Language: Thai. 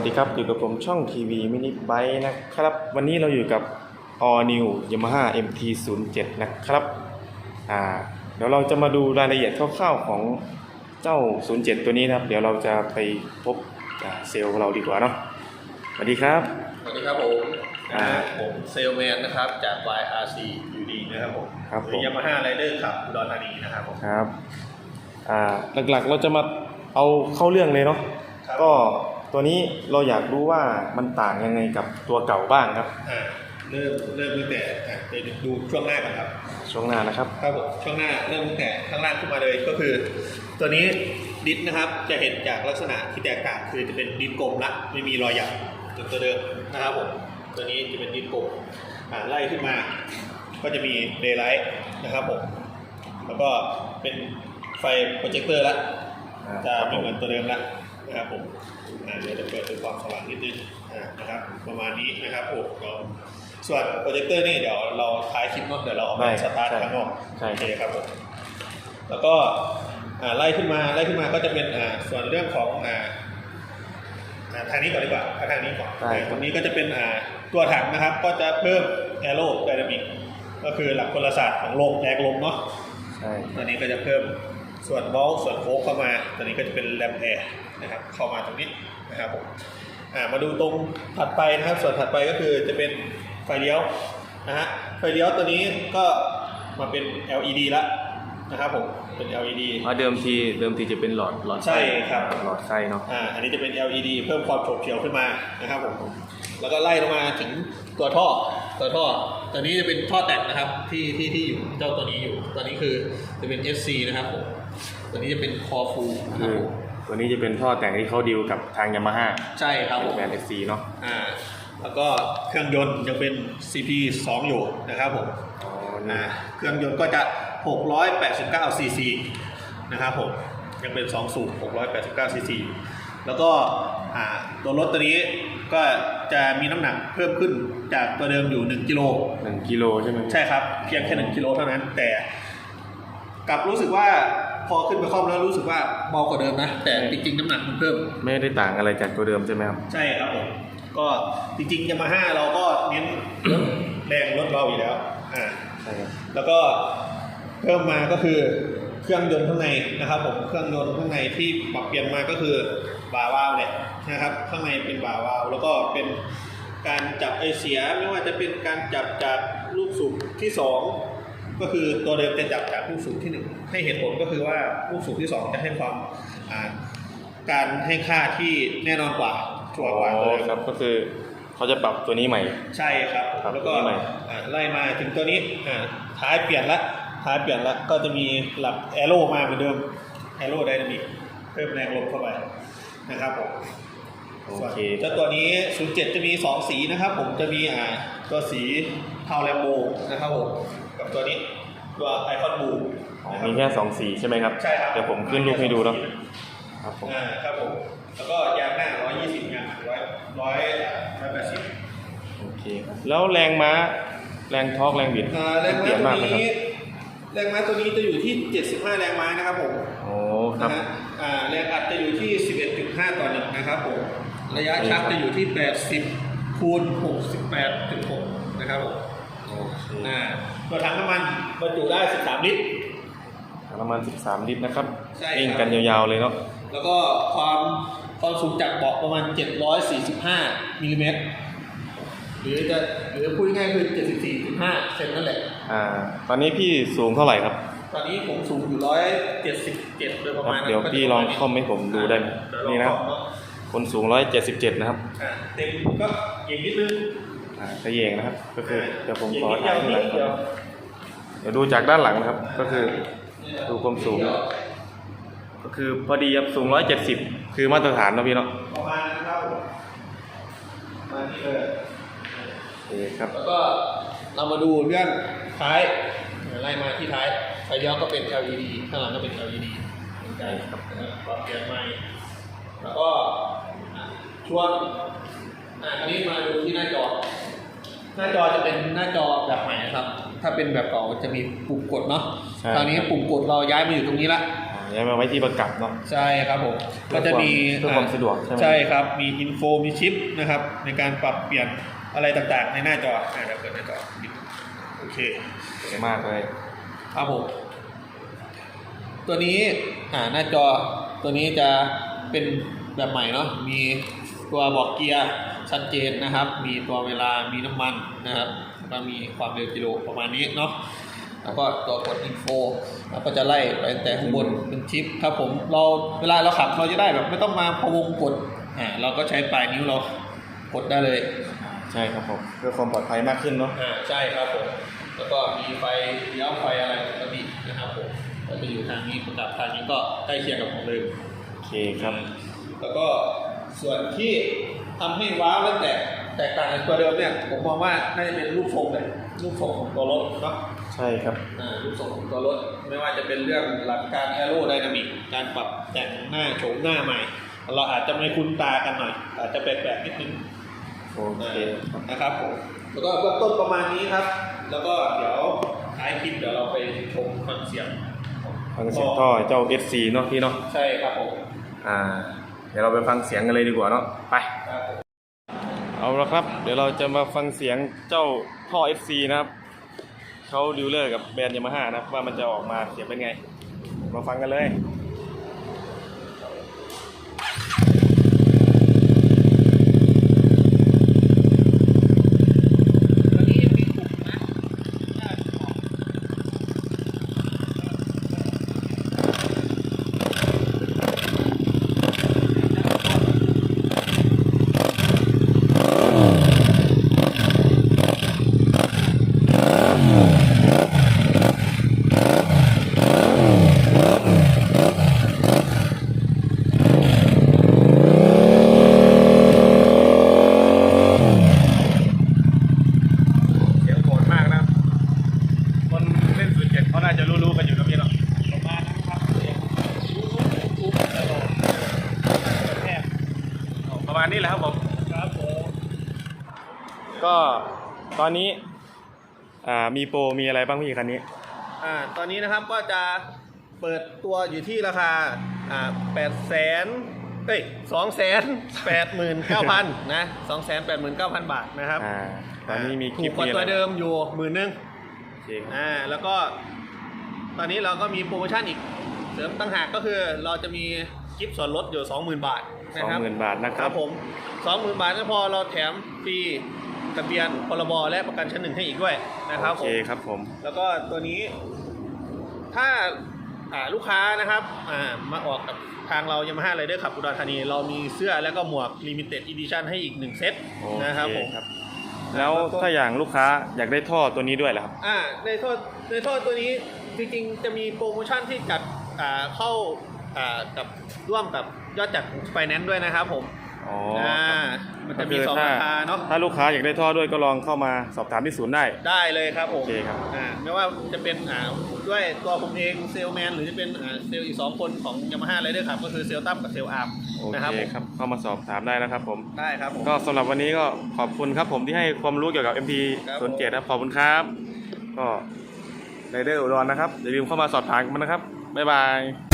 สดีครับ อยู่กับผมช่องทีวีมินิไบนะครับ วันนี้เราอยู่กับ All New Yamaha MT07 นะครับอ่าเดี๋ยวเราจะมาดูรายละเอียดคร่าวๆของเจ้า 07 ตัวนี้นะครับ เดี๋ยวเราจะไปพบอ่าเซลล์เราดีกว่าเนาะสวัสดีครับสวัสดีครับผมอ่าผมเซลแมนนะครับจาก YRC อยู่ดีนะครับผมครับผมยามาฮ่าไรเดอร์ขับอุดรธานีนะครับผมครับอ่าหลักๆเราจะมาเอาเข้าเรื่องเลยเนาะครับก็ ตัวนี้เราอยากรู้ว่ามันต่างยังไงกับตัวเก่าบ้างครับอ่าเริ่มเริ่มตั้งแต่อะไปดูช่วงหน้าก่อนครับ ช่วงหน้านะครับ ครับผมช่วงหน้าเริ่มตั้งแต่ข้างล่างขึ้นมาเลยก็คือ ตัวนี้ดิสนะครับจะเห็นจากลักษณะที่แตกต่างคือจะเป็นดินกลมละไม่มีรอยหยักเหมือนตัวเดิมนะครับผมตัวนี้จะเป็นดินกลมอ่าไล่ขึ้นมา ก็จะมีเดย์ไลท์นะครับผมแล้วก็เป็นไฟโปรเจคเตอร์ละอ่าจะครับไม่ผมเหมือนตัวเดิมละ นะครับผมอ่าเดี๋ยวจะเปิดดูความสว่างนิดนึงอ่านะครับ ประมาณนี้นะครับผมเราส่วนโปรเจคเตอร์นี่เดี๋ยวเราท้ายคลิปเนอะเดี๋ยวเราเอามาได้สตาร์ทใช่ข้างนอกใช่โอเคครับผมแล้วก็อ่าไล่ขึ้นมาไล่ขึ้นมาก็จะเป็นอ่าส่วนเรื่องของอ่าอ่าทางนี้ก่อนดีกว่าเอาทางนี้ก่อนได้ครับตรงนี้ก็จะเป็นอ่าตัวถังนะครับ ก็จะเพิ่มแอโร d ไดนามิกก็คือหลักกลศาสตร์ของลมแรงลมเนาะใช่ตัวนี้ก็จะเพิ่ม ส่วนเว้าส่วนโค้งเข้ามาตัวนี้ก็จะเป็นแรมแอร์นะครับเข้ามาตรงนี้นะครับผมอ่ามาดูตรงถัดไปนะครับ ส่วนถัดไปก็คือจะเป็นไฟเลี้ยวนะฮะไฟเลี้ยวตัวนี้ก็มาเป็น LED แล้วนะครับผมเป็น LED อ่าเดิมทีเดิมทีจะเป็นหลอดหลอดไฟใช่ครับหลอดไฟเนาะอ่าอันนี้จะเป็น LED เพิ่มความโฉบเฉี่ยวขึ้นมานะครับผมแล้วก็ไล่ลงมาถึงตัวท่อตัวท่อตัวนี้จะเป็นท่อแต่งนะครับที่ที่ที่อยู่เจ้าตัวนี้อยู่ตัวนี้คือจะเป็น SC นะครับผม ตัวนี้จะเป็นคอฟูนะคคืรับอผมตัวนี้จะเป็นท่อแต่งที่เขาดีลกับทางยามาฮ่าใช่ครับผมแบรนด์เอซีเนาะอ่าแล้วก็เครื่องยนต์ยังเป็น CP 2 อยู่นะครับผมอ๋ออ่านี่เครื่องยนต์ก็จะ 689 cc นะครับผมยังเป็น 2 สูบ 689 cc แล้วก็อ่าตัวรถตัวนี้ก็จะมีน้ำหนักเพิ่มขึ้นจากตัวเดิมอยู่ 1 กิโลหนึ่งกิโลใช่ไหมใช่ครับ เพียงแค่ 1 กิโลเท่านั้น แต่ กลับรู้สึกว่าพอขึ้นไปคล่อมแล้วรู้สึกว่าเบากว่าเดิมนะ แต่จริงๆน้ำหนักมันเพิ่ม ไม่ได้ต่างอะไรจากตัวเดิมใช่ไหมครับ ใช่ครับผมก็จริงๆยามาฮ่าเราก็เน้นลดแรงลดเบาอยู่แล้วอ่าใช่ครับแล้วก็เพิ่มมาก็คือเครื่องยนต์ข้างในนะครับผมเครื่องยนต์ข้างในที่ปรับเปลี่ยนมาก็คือบาวาล์วเนี่ยนะครับข้างในเป็นบาวาล์วแล้วก็เป็นการจับไอเสียไม่ว่าจะเป็นการจับจากลูกสูบที่สอง ก็คือตัวเดิมจะจับจากลูกสูบที่หนึ่งให้เหตุผลก็คือว่าลูกสูบที่สองจะให้ความอ่าการให้ค่าที่แน่นอนกว่าชัวร์กว่าตัวเดิมครับก็คือเขาจะปรับตัวนี้ใหม่ ใช่ครับครับแล้วก็ตัวนี้ใหม่อ่าไล่มาถึงตัวนี้อ่าท้ายเปลี่ยนละท้ายเปลี่ยนละก็จะมีหลักแอโร่มาเหมือนเดิมแอโร่ไดนามิกเพิ่มแรงลมเข้าไปนะครับผม โอส่วนเคเจ้าตัวนี้ 07 จะมี 2 สีนะครับ ผมจะมีอ่าตัวสีเทาแลมโบนะครับผมกับตัวนี้ตัวไอคอนบูอ๋อมีแค่สองสีใช่ไหมครับใช่ครับเดี๋ยวผมขึ้นรูปให้ดูเนาะครับผมอ่าครับผมแล้วก็ยางหน้า 120ยางร้อยร้อยร้อยแปดสิบโอเคครับแล้วแรงม้าแรงทอร์กแรงบิดอ่าแรงเปม้าลี่ยนตัวมากไหมครับนี้แรงม้าตัวนี้จะอยู่ที่ 75 แรงม้านะครับผมโอ้ครับนะฮะอ่าแรงอัดจะอยู่ที่ 11.5 ต่อหนึ่งนะครับผม ระยะโอเคชักครับจะอยู่ที่ 80 คูณ 68.6นะครับผมโอเคอ่าตัวถังน้ำมันบรรจุได้ 13 ลิตรประมาณ13 ลิตรนะครับใช่ครับวิ่งกันยาวๆเลยเนาะแล้วก็ความความสูงจากเบาะประมาณ 745มิลลิเมตรหรือจะหรือพูดง่ายๆคือ 74.5 เซนนั่นแหละ อ่า ตอนนี้พี่สูงเท่าไหร่ครับ ตอนนี้ผมสูงอยู่ 177 โดยประมาณครับเดี๋ยวพี่ลองคอมให้ผมดูได้ไหมเยว ลองนี่นะครับอมเาคนสูง177นะครับอ่าเต็มก็อย่างนิดนึงอ่าทะแยงนะครับ ก็คือเดี๋ยวผมขออย่างถ่ายข้างหลังนิดก่เดีอยวนเดี๋ยวดูจากด้านหลังนะครับ ก็คือดูความสูง ก็คือพอดีครับสูง170คือมาตรฐานเนาะพี่เนาะประมาณนะครับประมาณนี้เลยโอเคครับ แล้วก็เรามาดูเรื่องท้ายไล่มาที่ท้ายไฟเลี้ยวก็เป็น LED ข้างหลังก็เป็น LED เหมือนกันครับปรับเปลี่ยนใหม่แล้วก็อะ ช่วงอะอันนี้มาดูที่หน้าจอ หน้าจอจะเป็นหน้าจอแบบใหม่นะครับ ถ้าเป็นแบบเก่าจะมีปุ่มกดเนาะใช่ คราวนี้ปุ่มกดเราย้ายมาอยู่ตรงนี้ละยเดี๋ยวมาไว้ที่ประกับเนาะ ใช่ครับผมเพื่ก็อจะมีความเพื่อความสะดวกใช่ไหม ใช่ครับ มีอินโฟ มีชิปนะครับ ในการปรับเปลี่ยนอะไรต่างๆ ในหน้าจออ่าเดี๋ยวเปิดหน้าจอโอเคสวยมากเลยครับผม ตัวนี้อ่าหน้าจอตัวนี้จะเป็นแบบใหม่เนาะ มี ตัวบอกเกียร์ชัดเจนนะครับ มีตัวเวลามีน้ำมันนะครับแล้วก็มีความเร็วกิโลประมาณนี้เนาะแล้วก็ตัวกดอินโฟแล้วก็จะไล่ไปตั้งแต่ข้างบนเป็นชิปครับผมเราเวลาเราขับเราจะได้แบบไม่ต้องมาพะวงกดอ่าเราก็ใช้ปลายนิ้วเรากดได้เลย ใช่ครับผมเพื่อความปลอดภัยมากขึ้นเนาะอ่าใช่ครับผมแล้วก็มีไฟเลี้ยวไฟอะไรปกตินะครับผมก็จะอยู่ทางนี้ประกับทางนี้ก็ใกล้เคียงกับของเดิมโอเคครับ แล้วก็ ส่วนที่ทำให้ว้าวและแตกแตกต่างจากตัวเดิมเนี่ยผมมองว่าน่าจะเป็นรูปทรงเลยรูปทรงของตัวรถเนาะใช่ครับอ่ารูปทรงของตัวรถไม่ว่าจะเป็นเรื่องหลักการแอโรไดนามิกการปรับแต่งหน้าโฉมหน้าใหม่ เราอาจจะไม่คุ้นตากันหน่อยอาจจะแปลกๆนิดนึงโอเคครับนะครับผมแล้วก็เบื้องต้นประมาณนี้ครับ แล้วก็เดี๋ยวท้ายคลิปเดี๋ยวเราไปชมฟังเสียงฟังเสียงท่อเจ้า SC เนาะพี่เนาะใช่ครับผมอ่า เดี๋ยวเราไปฟังเสียงกันเลยดีกว่าเนาะไป เอาละครับ เดี๋ยวเราจะมาฟังเสียงเจ้าท่อ FC นะครับเขาดิวเลอร์กับแบรนด์ยามาฮ่านะครับว่ามันจะออกมาเสียงเป็นไง มาฟังกันเลย ตอนนี้ยังมีกลุ่มนะญาติของ เสียงโหดมากนะครับ คนเล่นสุดเจ็ดเขาน่าจะรู้ๆกันอยู่นะพี่เนาะ ประมาณนั้นครับเสียงรู้ๆทุกๆตลอดแทบ ประมาณนี้แหละครับผม ครับผม ก็ ตอนนี้อ่ามีโปรมีอะไรบ้างพี่คันนี้ อ่าตอนนี้นะครับก็จะเปิดตัวอยู่ที่ราคาอ่าแปดแสนเอ้ยสองแสนแปดหมื่นเก้าพันนะสองแสนแปดหมื่นเก้าพันบาทนะครับอ่าตอนนี้มีคถูลิกปกว่ามีอะตัไรวเดิมอยู่หมื่นหนึงโอเคครับอ่าแล้วก็ตอนนี้เราก็มีโปรโมชั่นอีก เสริมตั้งหากก็คือเราจะมีกิฟต์ส่วนลดอยู่ 20,000 บาทสนะองครับหมื่นบาทนะคครัรับบผม 20,000 บาทไม่พอเราแถมฟรี ทะเบียนพรบและประกันชั้นหนึ่งให้อีกด้วยนะครับโอผเคมครับผม แล้วก็ตัวนี้ ถ้าอ่าลูกค้านะครับอ่ามาออกกับทางเรายามาฮ่าไรเดอร์ขับอุดรธานี เรามีเสื้อแล้วก็หมวก Limited Edition ให้อีกหนึ่งเซตโอนะครับเคผม ครับ แล้วถ้าอย่างลูกค้าอยากได้ท่อตัวนี้ด้วยเหรอครับ อ่าในโทษในโทษตัวนี้จริงๆ จะมีโปรโมชั่นที่จัดอ่าเข้าอ่ากับร่วมกับยอดจัดไฟแนนซ์ด้วยนะครับผม อ๋ออ่าครับมันจะมีก็สองถ้ราคาเนาะ ถ้าลูกค้าอยากได้ท่อด้วยก็ลองเข้ามาสอบถามที่ศูนย์ได้ ได้เลยครับผมโอเคครับ อ่าไม่ว่าจะเป็นอ่าด้วยตัวผมเองเซลแมนหรือจะเป็นอ่าเซลอีกสองคนของยามาฮ่าไรเดอร์ครับ ก็คือเซลตั้มกับเซลอาร์มโอนะครับเคผมครับ เข้ามาสอบถามได้นะครับผม ได้ครับผม ก็สำหรับวันนี้ก็ขอบคุณครับผมที่ให้ความรู้เกี่ยวกับ MT ครับ0 7ครับขอบคุณครับ ก็ไรเดอร์อุดรนะครับอย่าลืมเข้ามาสอบถามกันนะครับบ๊ายบาย